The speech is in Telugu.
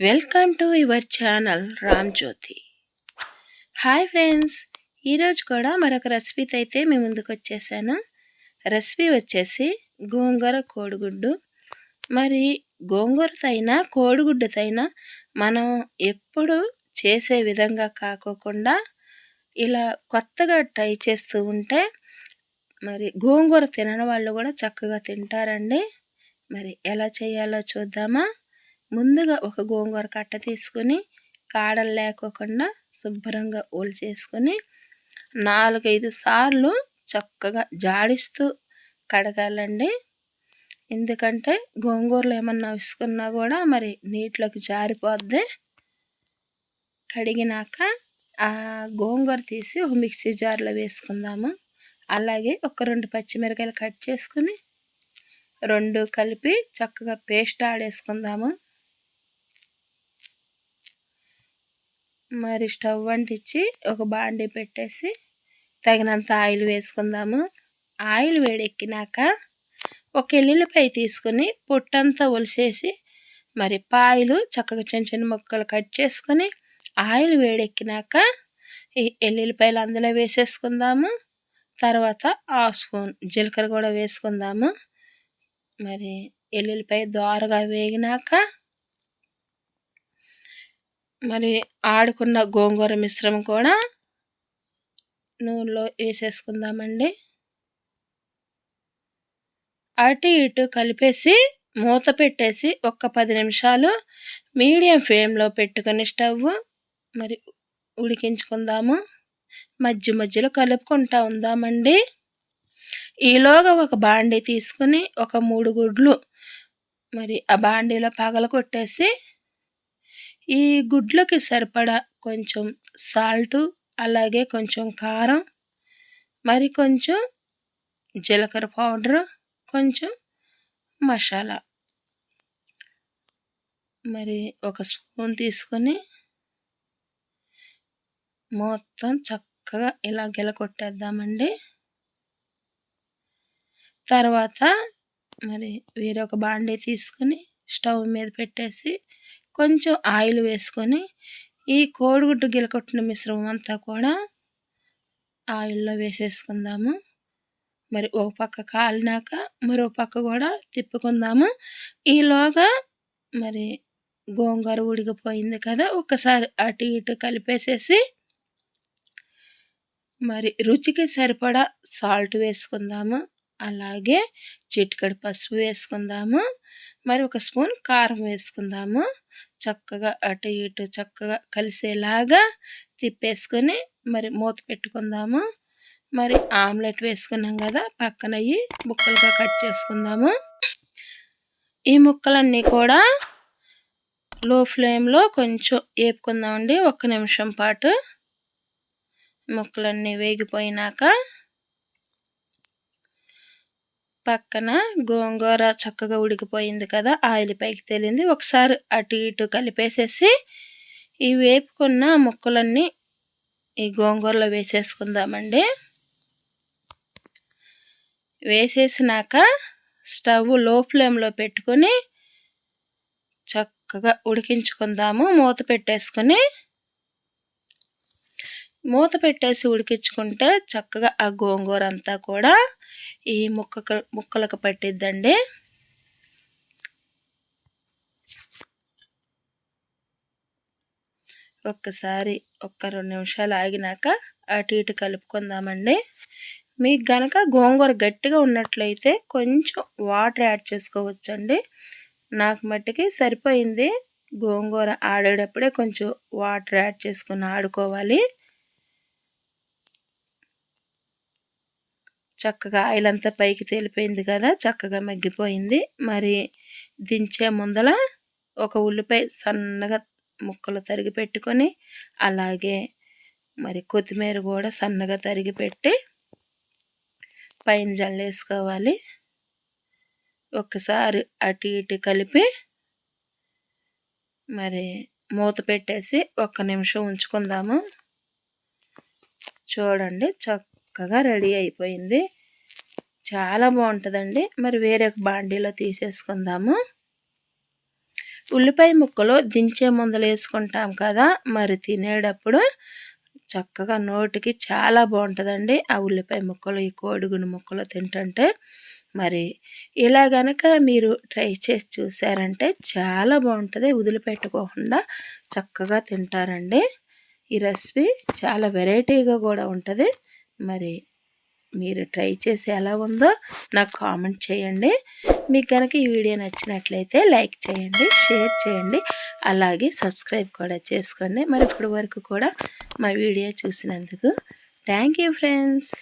Welcome to your channel Ram Jyothi hi friends ఈరోజు కూడా మరొక రెసిపీతో అయితే మీ ముందుకు వచ్చేసాను. రెసిపీ వచ్చేసి గోంగూర కోడిగుడ్డు. మరి గోంగూరతైనా కోడిగుడ్డుతైనా మనం ఎప్పుడు చేసే విధంగా కాకోకుండా ఇలా కొత్తగా ట్రై చేస్తూ ఉంటే మరి గోంగూర తినని వాళ్ళు కూడా చక్కగా తింటారండి. మరి ఎలా చేయాలో చూద్దామా? ముందుగా ఒక గోంగూర కట్ట తీసుకొని కాడలు లేకోకుండా శుభ్రంగా ఓలు చేసుకొని నాలుగైదు సార్లు చక్కగా జాడిస్తూ కడగాలండి. ఎందుకంటే గోంగూరలు ఏమన్నా విసుకున్నా కూడా మరి నీటిలోకి జారిపోద్ది. కడిగినాక ఆ గోంగూర తీసి ఒక మిక్సీ జార్లో వేసుకుందాము. అలాగే ఒక రెండు పచ్చిమిరకాయలు కట్ చేసుకుని రెండు కలిపి చక్కగా పేస్ట్ ఆడేసుకుందాము. మరి స్టవ్ అంటించి ఒక బాండి పెట్టేసి తగినంత ఆయిల్ వేసుకుందాము. ఆయిల్ వేడెక్కినాక ఒక ఎల్లుల్లిపాయ తీసుకుని పొట్టంతా ఒలిసేసి మరి పాయలు చక్కగా చిన్న చిన్న ముక్కలు కట్ చేసుకొని ఆయిల్ వేడెక్కినాక ఈ ఎల్లుల్లిపాయలు అందులో వేసేసుకుందాము. తర్వాత హాఫ్ స్పూన్ జీలకర్ర కూడా వేసుకుందాము. మరి ఎల్లుల్లిపాయ దోరగా వేగినాక మరి ఆడుకున్న గోంగూర మిశ్రమం కూడా నూనెలో వేసేసుకుందామండి. అటు ఇటు కలిపేసి మూత పెట్టేసి ఒక్క పది నిమిషాలు మీడియం ఫ్లేమ్లో పెట్టుకొని స్టవ్ మరి ఉడికించుకుందాము. మధ్య మధ్యలో కలుపుకుంటా ఉందామండి. ఈలోగా ఒక బాండీ తీసుకుని ఒక మూడు గుడ్లు మరి ఆ బాండీలో పగల కొట్టేసి ఈ గుడ్లకి సరిపడా కొంచెం సాల్టు అలాగే కొంచెం కారం మరి కొంచెం జీలకర్ర పౌడరు కొంచెం మసాలా. మరి ఒక స్పూన్ తీసుకొని మొత్తం చక్కగా ఇలా గెల కొట్టేద్దామండి తర్వాత మరి వేరొక బాండీ తీసుకుని స్టవ్ మీద పెట్టేసి కొంచెం ఆయిల్ వేసుకొని ఈ కోడిగుడ్డు గిలకొట్టిన మిశ్రమం అంతా కూడా ఆయిల్లో వేసేసుకుందాము. మరి ఒక పక్క కాలినాక మరో పక్క కూడా తిప్పుకుందాము. ఈలోగా మరి గోంగూర ఉడికిపోయింది కదా ఒకసారి అటు ఇటు కలిపేసేసి మరి రుచికి సరిపడా సాల్ట్ వేసుకుందాము. అలాగే చిటికడి పసుపు వేసుకుందాము. మరి ఒక స్పూన్ కారం వేసుకుందాము. చక్కగా అటు ఇటు చక్కగా కలిసేలాగా తిప్పేసుకొని మరి మూత పెట్టుకుందాము. మరి ఆమ్లెట్ వేసుకున్నాం కదా పక్కన ముక్కలుగా కట్ చేసుకుందాము. ఈ ముక్కలన్నీ కూడా లో ఫ్లేమ్లో కొంచెం వేపుకుందామండి ఒక్క నిమిషం పాటు. ముక్కలన్నీ వేగిపోయినాక పక్కన గోంగూర చక్కగా ఉడికిపోయింది కదా ఆయిల్ పైకి తేలింది. ఒకసారి అటు ఇటు కలిపేసేసి ఈ వేపుకున్న ముక్కలన్నీ ఈ గోంగూరలో వేసేసుకుందామండి. వేసేసినాక స్టవ్లో ఫ్లేమ్లో పెట్టుకొని చక్కగా ఉడికించుకుందాము. మూత పెట్టేసుకొని మూత పెట్టేసి ఉడికించుకుంటే చక్కగా ఆ గోంగూర అంతా కూడా ఈ ముక్క ముక్కలకు పట్టిద్దండి. ఒక్కసారి ఒక్క రెండు నిమిషాలు ఆగినాక అటు ఇటు కలుపుకుందామండి. మీకు గనక గోంగూర గట్టిగా ఉన్నట్లయితే కొంచెం వాటర్ యాడ్ చేసుకోవచ్చండి. నాకు మట్టికి సరిపోయింది. గోంగూర ఆడేటప్పుడే కొంచెం వాటర్ యాడ్ చేసుకుని ఆడుకోవాలి. చక్కగా ఆయిల్ అంతా పైకి తేలిపోయింది కదా చక్కగా మగ్గిపోయింది. మరి దించే ముందల ఒక ఉల్లిపాయ సన్నగా ముక్కలు తరిగి పెట్టుకొని అలాగే మరి కొత్తిమీర కూడా సన్నగా తరిగి పెట్టి పైన జల్లేసుకోవాలి ఒక్కసారి అటు ఇటు కలిపి మరి మూత పెట్టేసి ఒక్క నిమిషం ఉంచుకుందాము. చూడండి చక్క చక్కగా రెడీ అయిపోయింది. చాలా బాగుంటుందండి. మరి వేరే ఒక బాండీలో తీసేసుకుందాము. ఉల్లిపాయ ముక్కలు దించే ముందలు వేసుకుంటాం కదా మరి తినేటప్పుడు చక్కగా నోటికి చాలా బాగుంటుందండి. ఆ ఉల్లిపాయ ముక్కలు ఈ కోడిగుండు ముక్కలు తింటుంటే మరి ఇలా గనక మీరు ట్రై చేసి చూసారంటే చాలా బాగుంటుంది. వదిలిపెట్టుకోకుండా చక్కగా తింటారండి. ఈ రెసిపీ చాలా వెరైటీగా కూడా ఉంటుంది. మరి మీరు ట్రై చేసి ఎలా ఉందో నాకు కామెంట్ చేయండి. మీకు కనుక ఈ వీడియో నచ్చినట్లయితే లైక్ చేయండి షేర్ చేయండి అలాగే సబ్స్క్రైబ్ కూడా చేసుకోండి. మరి ఇప్పటి వరకు కూడా మా వీడియో చూసినందుకు థ్యాంక్ యూ ఫ్రెండ్స్.